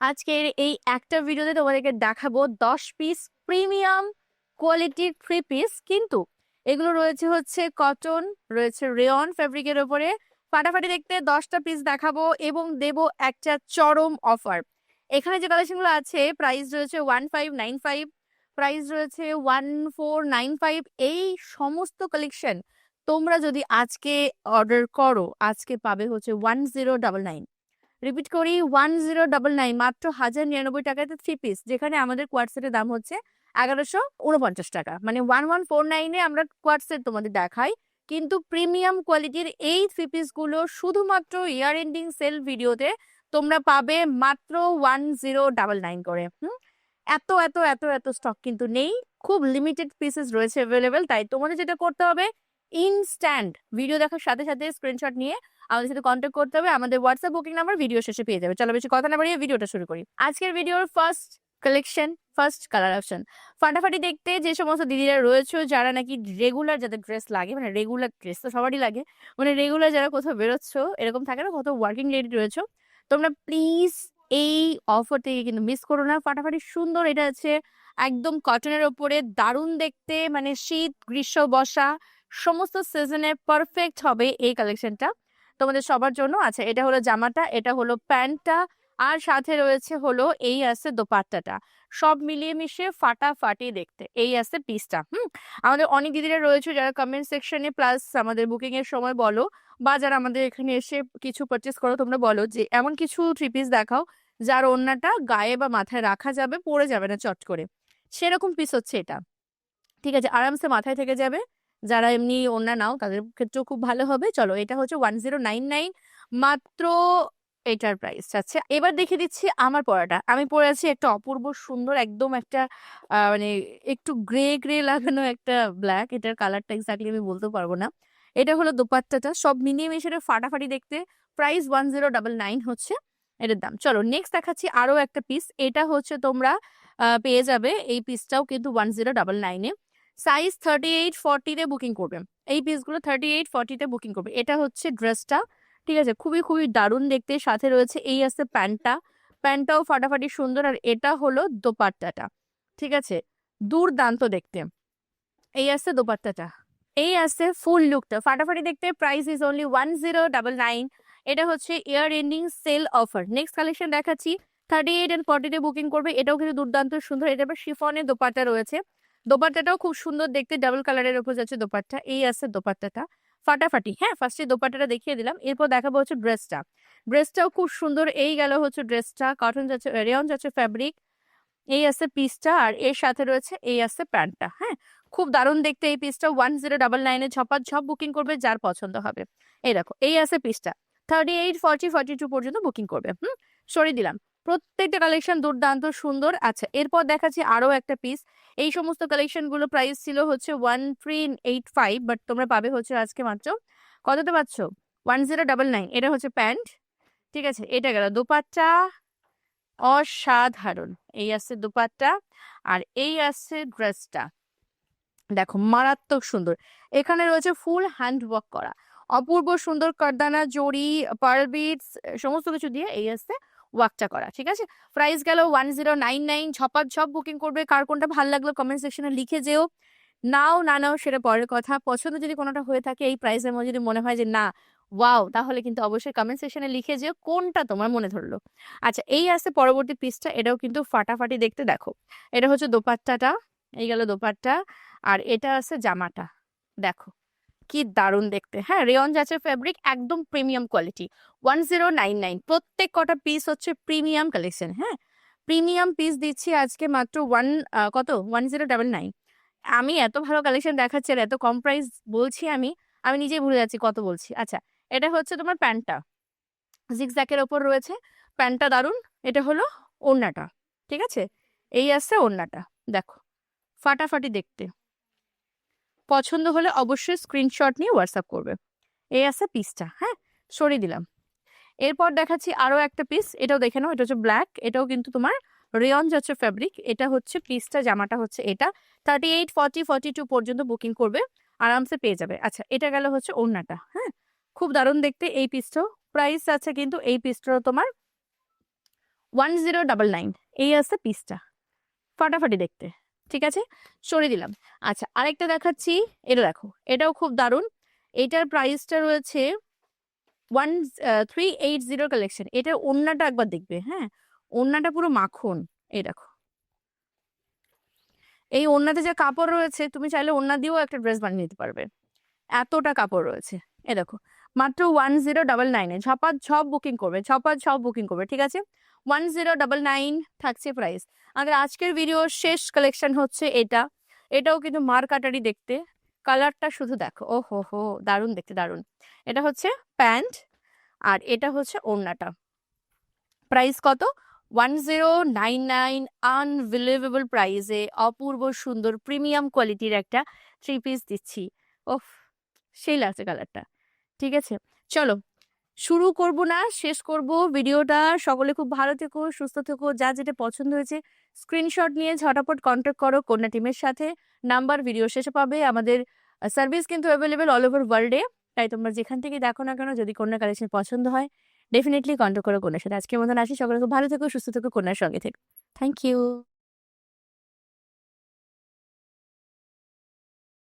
আজকের এই একটা ভিডিওতে তোমাদেরকে দেখাবো দশ পিস প্রিমিয়াম কোয়ালিটির থ্রি পিস কিন্তু এগুলো রয়েছে হচ্ছে কটন রয়েছে রেয়ন ফ্যাব্রিকের ওপরে। ফাটাফাটি দেখতে দশটা পিস দেখাবো এবং দেব একটা চরম অফার এখানে যে কালেকশনগুলো আছে প্রাইস রয়েছে one five nine five price রয়েছে ওয়ান ফোর নাইন ফাইভ এই সমস্ত কালেকশন তোমরা যদি আজকে অর্ডার করো, আজকে পাবে হচ্ছে one zero double nine repeat করি ওয়ান জিরো ডাবল নাইন মাত্র হাজার নিরানব্বই টাকাতে থ্রি পিস যেখানে আমাদের কোয়ার্টসেটের দাম হচ্ছে এগারোশো উনপঞ্চাশ টাকা। মানে ওয়ান ওয়ান ফোর নাইনে আমরা কোয়ার্টসেট তোমাদের দেখাই, কিন্তু প্রিমিয়াম কোয়ালিটির এই থ্রি পিসগুলো শুধুমাত্র ইয়ার এন্ডিং সেল ভিডিওতে তোমরা পাবে মাত্র ওয়ান জিরো ডাবল নাইন করে। হুম? এত এত এত এত স্টক কিন্তু নেই, খুব লিমিটেড পিসেস রয়েছে অ্যাভেলেবেল তাই তোমাদের যেটা করতে হবে ইনস্ট্যান্ট ভিডিও দেখার সাথে সাথে স্ক্রিনশট নিয়ে আমাদের সাথে কন্ট্যাক্ট করতে হবে। আমাদের হোয়াটসঅ্যাপ বুকিং নাম্বার ভিডিও শেষে পেয়ে যাবে। চলো বেশি কথা না বাড়িয়ে ভিডিওটা শুরু করি। আজকের ভিডিওর first collection first colour option ফাটাফাটি দেখতে যে সমস্ত দিদিরা রয়েছে, যারা নাকি রেগুলার যাদের ড্রেস লাগে মানে রেগুলার ড্রেস তো সবারই লাগে মানে রেগুলার যারা কোথাও বেরোচ্ছ, এরকম থাকে না, কোথাও ওয়ার্কিং লেডি রয়েছে, তোমরা প্লিজ এই অফার থেকে কিন্তু মিস করো না। ফাটাফাটি সুন্দর এটা আছে, একদম কটনের ওপরে, দারুণ দেখতে মানে শীত, গ্রীষ্ম বসা সমস্ত সিজনে পারফেক্ট হবে এই কালেকশনটা তোমাদের সবার জন্য। আচ্ছা এটা হলো জামাটা, এটা হলো প্যান্টটা, আর সাথে রয়েছে হলো এই আছে দোপাট্টাটা। সব মিলিয়ে মিশিয়ে ফাটাফাটি দেখতে, এই আছে পিসটা, হুম? আমাদের অনেক দিদিরা রয়েছে যারা কমেন্ট সেকশনে প্লাস আমাদের বুকিং এর সময় বলো, বা যারা আমাদের এখানে এসে কিছু পারচেস করো, তোমরা বলো যে এমন কিছু থ্রি পিস দেখাও, যার ওড়নাটা গায়ে বা মাথায় রাখা যাবে, পড়ে যাবে না চট করে। সেরকম পিস হচ্ছে এটা। ঠিক আছে, আরামসে মাথায় থেকে যাবে। যারা এমনি ওড়না নাও, তাদের ক্ষেত্রেও খুব ভালো হবে। চলো, এটা হচ্ছে ওয়ান জিরো নাইন নাইন মাত্র এটার প্রাইস আচ্ছা এবার দেখে দিচ্ছি আমার পরাটা। আমি পরে আছি একটা অপূর্ব সুন্দর একদম একটা মানে একটু গ্রে গ্রে লাগানো একটা ব্ল্যাক এটার কালারটা এক্স্যাক্টলি আমি বলতে পারব না। এটা হলো দোপাট্টাটা। সব মিলিয়ে মিশে ফাটাফাটি দেখতে price one zero double nine হচ্ছে এটার দাম। চলো নেক্সট দেখাচ্ছি আরও একটা পিস এটা হচ্ছে তোমরা পেয়ে যাবে। এই পিসটাও কিন্তু ওয়ান জিরো ডাবল নাইনে সাইজ থার্টি এইট ফর্টিতে বুকিং করবে এই পিসগুলো থার্টি এইট ফর্টিতে বুকিং করবে এটা হচ্ছে ড্রেসটা ঠিক আছে? খুবই খুবই দারুণ দেখতে। সাথে রয়েছে এই আছে প্যান্টটা। প্যান্টটাও ফাটাফাটি সুন্দর, আর এটা হলো দোপাট্টাটা, ঠিক আছে? দুর্দান্ত দেখতে। এই আছে দোপাট্টাটা। এই আছে ফুল লুকটা ফাটাফাটি দেখতে price is only one zero double nine এটা হচ্ছে year ending sale offer next collection দেখাচ্ছি। থার্টি এইট অ্যান্ড ফর্টিতে বুকিং করবে। এটাও কিন্তু দুর্দান্ত সুন্দর। এটা শিফনের দোপাট্টা রয়েছে। দোপাট্টাটাও খুব সুন্দর দেখতে, ডাবল কালারের উপর যাচ্ছে দোপাট্টা, এই আছে দোপাট্টাটা। ফাটাফাটি হ্যাঁ? ফার্স্টে দোপাট্টাটা দেখিয়ে দিলাম, এরপর দেখাবো হচ্ছে ড্রেসটা। ড্রেসটাও খুব সুন্দর, এই গেল হচ্ছে ড্রেসটা, কটন যাচ্ছে, রেয়ন যাচ্ছে ফ্যাব্রিক, এই আছে পিসটা, আর এর সাথে রয়েছে এই আছে প্যান্টটা হ্যাঁ? খুব দারুণ দেখতে এই পিসটা, ওয়ান জিরো ডাবল নাইনে ঝপাত ঝপ বুকিং করবে যার পছন্দ হবে। এই দেখো, এই আছে পিসটা, thirty eight forty forty two পর্যন্ত বুকিং করবে, হুম? সরিয়ে দিলাম। প্রত্যেকটা কালেকশন দুর্দান্ত, সুন্দর। আচ্ছা এরপর দেখাচ্ছি আরও একটা পিস এই সমস্ত কালেকশনগুলো প্রাইস ছিল হচ্ছে one three eight five but তোমরা পাবে হচ্ছে আজকে মাত্র কততে পাচ্ছ? ওয়ান জিরো ডাবল নাইন এটা হচ্ছে প্যান্ট ঠিক আছে, এটা গেল দুপাট্টা। অসাধারণ। এই আছে দুপাট্টা আর এই আছে ড্রেসটা দেখো, মারাত্মক সুন্দর। এখানে রয়েছে ফুল হ্যান্ড ওয়ার্ক করা। অপূর্ব সুন্দর কারদানা, জড়ি পার্ল বিটস সমস্ত কিছু দিয়ে এই আছে ওয়ার্কটা করা, ঠিক আছে? প্রাইস গেল ওয়ান জিরো নাইন নাইন ঝপাত ঝপ বুকিং করবে, কার কোনটা ভালো লাগল কমেন্ট সেকশনে লিখে যেও। নাও, না নাও, সেটা পরের কথা। পছন্দ যদি কোনোটা হয়ে থাকে, এই প্রাইসের মধ্যে যদি মনে হয় যে, না ওয়াও তাহলে কিন্তু অবশ্যই কমেন্ট সেকশনে লিখে যেও কোনটা তোমার মনে ধরলো। আচ্ছা এই আছে পরবর্তী পিসটা এটাও কিন্তু ফাটাফাটি দেখতে দেখো। এটা হচ্ছে দোপাট্টাটা, এই গেল দোপাট্টা, আর এটা আছে জামাটা, দেখো। কি দারুণ দেখতে। হ্যাঁ রেয়ন যাচ্ছে ফ্যাব্রিক একদম premium quality one zero nine nine প্রত্যেক কটা পিস হচ্ছে প্রিমিয়াম কালেকশন হ্যাঁ প্রিমিয়াম পিস দিচ্ছি আজকে মাত্র ওয়ান কত? ওয়ান জিরো ডাবল নাইন আমি এত ভালো কালেকশন দেখাচ্ছি আর এত কম প্রাইস বলছি আমি আমি নিজেই ভুলে যাচ্ছি কত বলছি। আচ্ছা এটা হচ্ছে তোমার প্যান্টটা। জিগজ্যাকের ওপর রয়েছে। প্যান্টটা দারুণ। এটা হলো ওড়নাটা। ঠিক আছে? এই আসছে ওড়নাটা। দেখো, ফাটাফাটি দেখতে। পছন্দ হলে অবশ্যই স্ক্রিনশট নিয়ে হোয়াটসঅ্যাপ করবে। এই আছে পিসটা হ্যাঁ? সরিয়ে দিলাম। এরপর দেখাচ্ছি আরও একটা পিস এটাও দেখে নাও, এটা হচ্ছে ব্ল্যাক এটাও কিন্তু তোমার রেয়ন যাচ্ছে ফ্যাব্রিক এটা হচ্ছে পিসটা জামাটা হচ্ছে এটা। Thirty eight forty forty two পর্যন্ত বুকিং করবে, আরামসে পেয়ে যাবে। আচ্ছা এটা গেল হচ্ছে ওড়নাটা হ্যাঁ? খুব দারুণ দেখতে এই পিসটাও প্রাইস আছে কিন্তু এই পিসটারও তোমার ওয়ান জিরো ডাবল নাইন এই আছে পিসটা ফাটাফাটি দেখতে। ঠিক আছে? সরিয়ে দিলাম। আচ্ছা আরেকটা দেখাচ্ছি। এটা দেখো, এটাও খুব দারুণ। এটার প্রাইসটা রয়েছে one three eight zero collection এটার ওড়নাটা একবার দেখবে হ্যাঁ? ওড়নাটা পুরো মাখন, এই দেখো। এই ওড়নাতে যে কাপড় রয়েছে, তুমি চাইলে ওড়না দিয়েও একটা ড্রেস বানিয়ে নিতে পারবে। এতটা কাপড় রয়েছে এ দেখো। মাত্র ওয়ান জিরো ডাবল নাইনে ঝপা ঝপ বুকিং করবে ঝপা ঝপ বুকিং করবে, ঠিক আছে? ওয়ান জিরো ডাবল নাইন থাকছে প্রাইস আমাদের আজকের ভিডিওর শেষ কালেকশন হচ্ছে এটা। এটাও কিন্তু মার কাটারি দেখতে। কালারটা শুধু দেখো। ও হো হো দারুণ দেখতে, দারুণ। এটা হচ্ছে প্যান্ট আর এটা হচ্ছে ওড়নাটা। প্রাইস কত? One zero nine nine unbelievable প্রাইসে অপূর্ব সুন্দর প্রিমিয়াম কোয়ালিটির একটা থ্রি পিস দিচ্ছি। ওফ, সেই লাগছে কালারটা ঠিক আছে? চলো, শুরু করব না, শেষ করব। ভিডিওটা সকলে খুব ভালো থেকো, সুস্থ থেকো, যা যেটা পছন্দ হয়েছে। স্ক্রিনশট নিয়ে ঝটাপট কন্ট্যাক্ট করো কন্যা টিমের সাথে। নাম্বার ভিডিও শেষে পাবে। আমাদের সার্ভিস কিন্তু অ্যাভেলেবেল অল ওভার ওয়ার্ল্ডে তাই তোমরা যেখান থেকে দেখো না কেন, যদি কন্যা কালেকশন পছন্দ হয় ডেফিনেটলি কন্ট্যাক্ট করো কন্যার সাথে। আজকের মতন আসি। সকলে খুব ভালো থেকো, সুস্থ থেকো, কন্যার সঙ্গে থেকো। Thank you